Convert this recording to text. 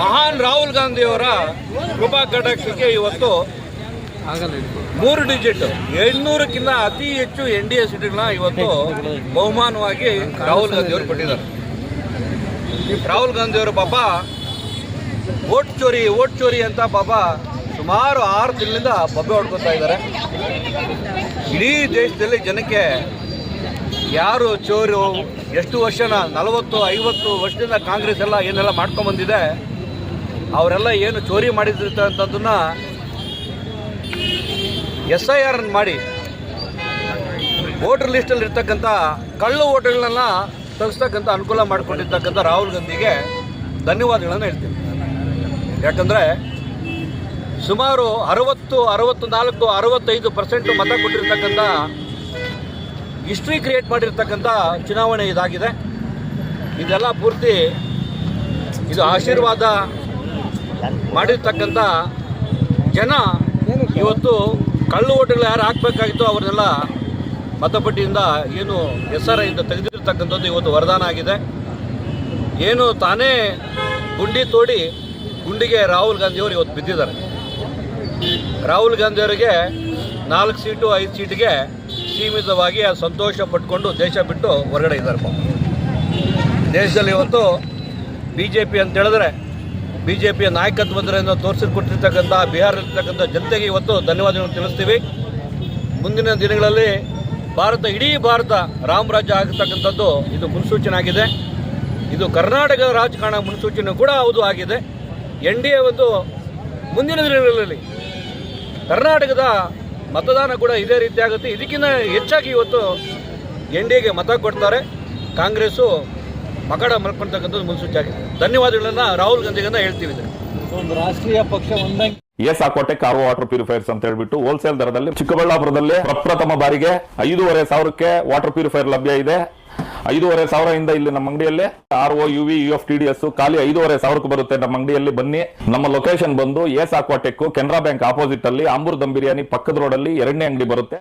ಮಹಾನ್ ರಾಹುಲ್ ಗಾಂಧಿಯವರ ಕೃಪಾ ಕಟಾಕ್ಷಕ್ಕೆ ಇವತ್ತು ಮೂರು ಡಿಜಿಟ್ ಎಂಟ್ನೂರಕ್ಕಿಂತ ಅತಿ ಹೆಚ್ಚು ಎನ್ ಡಿ ಎ ಸೀಟ್ಗಳನ್ನ ಇವತ್ತು ಬಹುಮಾನವಾಗಿ ರಾಹುಲ್ ಗಾಂಧಿ ಅವರು ಕೊಟ್ಟಿದ್ದಾರೆ. ರಾಹುಲ್ ಗಾಂಧಿಯವರು ಪಾಪ ಓಟ್ ಚೋರಿ ಓಟ್ ಚೋರಿ ಅಂತ ಪಾಪ ಸುಮಾರು ಆರು ತಿಂಗಳಿಂದ ಬಬ್ಬೆ ಹೊಡ್ಕೊತಾ ಇದ್ದಾರೆ. ಇಡೀ ದೇಶದಲ್ಲಿ ಜನಕ್ಕೆ ಯಾರು ಚೋರು, ಎಷ್ಟು ವರ್ಷನ, ನಲವತ್ತು, ಐವತ್ತು ವರ್ಷದಿಂದ ಕಾಂಗ್ರೆಸ್ ಎಲ್ಲ ಏನೆಲ್ಲ ಮಾಡ್ಕೊಂಬಂದಿದೆ ಅವರೆಲ್ಲ ಏನು ಚೋರಿ ಮಾಡಿದಿರ್ತಕ್ಕಂಥದ್ದನ್ನ ಎಸ್ ಐ ಆರ್ ಮಾಡಿ ವೋಟರ್ ಲಿಸ್ಟಲ್ಲಿ ಇರ್ತಕ್ಕಂಥ ಕಳ್ಳು ಓಟ್ಗಳನ್ನ ತಗ್ಸ್ತಕ್ಕಂಥ ಅನುಕೂಲ ಮಾಡಿಕೊಂಡಿರ್ತಕ್ಕಂಥ ರಾಹುಲ್ ಗಾಂಧಿಗೆ ಧನ್ಯವಾದಗಳನ್ನು ಹೇಳ್ತೀನಿ. ಯಾಕಂದರೆ ಸುಮಾರು ಅರವತ್ತು ಅರವತ್ತು ನಾಲ್ಕು ಅರವತ್ತೈದು ಪರ್ಸೆಂಟು ಮತ ಕೊಟ್ಟಿರ್ತಕ್ಕಂಥ ಹಿಸ್ಟ್ರಿ ಕ್ರಿಯೇಟ್ ಮಾಡಿರ್ತಕ್ಕಂಥ ಚುನಾವಣೆ ಇದಾಗಿದೆ. ಇದೆಲ್ಲ ಪೂರ್ತಿ ಇದು ಆಶೀರ್ವಾದ ಮಾಡಿರ್ತಕ್ಕಂಥ ಜನ ಇವತ್ತು ಕಳ್ಳು ಓಟುಗಳು ಯಾರು ಹಾಕಬೇಕಾಗಿತ್ತು ಅವ್ರನ್ನೆಲ್ಲ ಮತಪಟ್ಟಿಯಿಂದ ಏನು ಐಯಿಂದ ತೆಗೆದಿರ್ತಕ್ಕಂಥದ್ದು ಇವತ್ತು ವರದಾನ ಆಗಿದೆ. ಏನು ತಾನೇ ಗುಂಡಿ ತೋಡಿ ಗುಂಡಿಗೆ ರಾಹುಲ್ ಗಾಂಧಿಯವರು ಇವತ್ತು ಬಿದ್ದಿದ್ದಾರೆ. ರಾಹುಲ್ ಗಾಂಧಿಯವರಿಗೆ ನಾಲ್ಕು ಸೀಟು, ಐದು ಸೀಟಿಗೆ ಸೀಮಿತವಾಗಿ ಸಂತೋಷ ಪಟ್ಕೊಂಡು ದೇಶ ಬಿಟ್ಟು ಹೊರಗಡೆ ಇದ್ದಾರೆ ದೇಶದಲ್ಲಿ ಇವತ್ತು ಬಿ ಜೆ ಪಿ ಅಂತ ಹೇಳಿದ್ರೆ ಬಿ ಜೆ ಪಿಯ ನಾಯಕತ್ವದಿಂದ ತೋರಿಸಿಕೊಟ್ಟಿರ್ತಕ್ಕಂಥ ಬಿಹಾರದಲ್ಲಿರ್ತಕ್ಕಂಥ ಜನತೆಗೆ ಇವತ್ತು ಧನ್ಯವಾದಗಳನ್ನು ತಿಳಿಸ್ತೀವಿ. ಮುಂದಿನ ದಿನಗಳಲ್ಲಿ ಭಾರತ, ಇಡೀ ಭಾರತ ರಾಮರಾಜ್ಯ ಆಗತಕ್ಕಂಥದ್ದು ಇದು ಮುನ್ಸೂಚನೆ ಆಗಿದೆ. ಇದು ಕರ್ನಾಟಕದ ರಾಜಕಾರಣ ಮುನ್ಸೂಚನೆ ಕೂಡ ಹೌದು ಆಗಿದೆ. ಎನ್ ಡಿ ಎ ಒಂದು ಮುಂದಿನ ದಿನಗಳಲ್ಲಿ ಕರ್ನಾಟಕದ ಮತದಾನ ಕೂಡ ಇದೇ ರೀತಿ ಆಗುತ್ತೆ. ಇದಕ್ಕಿಂತ ಹೆಚ್ಚಾಗಿ ಇವತ್ತು ಎನ್ ಡಿ ಎಗೆ ಮತ ಕೊಡ್ತಾರೆ. ಕಾಂಗ್ರೆಸ್ಸು ಮಕಡ ಮಲ್ಕೊಳ್ತಕ್ಕಂಥದ್ದು ಮುನ್ಸೂಚನೆ ಆಗಿದೆ. ಧನ್ಯವಾದಗಳನ್ನ ರಾಹುಲ್ ಗಾಂಧಿಗನ್ನ ಹೇಳ್ತೀವಿ. ಒಂದು ರಾಷ್ಟ್ರೀಯ ಪಕ್ಷ ಒಂದಂಗೆ ಎಸ್ ಆಕೋಟೆ ಕಾರ್ ವಾಟರ್ ಪ್ಯೂರಿಫೈರ್ಸ್ ಅಂತ ಹೇಳ್ಬಿಟ್ಟು ಹೋಲ್ಸೇಲ್ ದರದಲ್ಲಿ ಚಿಕ್ಕಬಳ್ಳಾಪುರದಲ್ಲಿ ಪ್ರಪ್ರಥಮ ಬಾರಿಗೆ ಐದೂವರೆ ಸಾವಿರಕ್ಕೆ ವಾಟರ್ ಪ್ಯೂರಿಫೈರ್ ಲಭ್ಯ ಇದೆ. ಐದೂವರೆ ಸಾವಿರದಿಂದ ಇಲ್ಲಿ ನಮ್ಮ ಅಂಗಡಿಯಲ್ಲಿ R O U V U F T D S ಖಾಲಿ ಐದೂವರೆ ಸಾವಿರಕ್ಕೆ ಬರುತ್ತೆ ನಮ್ಮ ಅಂಗಡಿಯಲ್ಲಿ. ಬನ್ನಿ ನಮ್ಮ ಲೊಕೇಶನ್ ಬಂದು S Aquatech Canara bank opposite ಅಲ್ಲಿ ಅಂಬೂರ್ ದಮ್ ಬಿರಿಯಾನಿ ಪಕ್ಕದ ರೋಡ್ ಅಲ್ಲಿ ಎರಡನೇ ಅಂಗಡಿ ಬರುತ್ತೆ.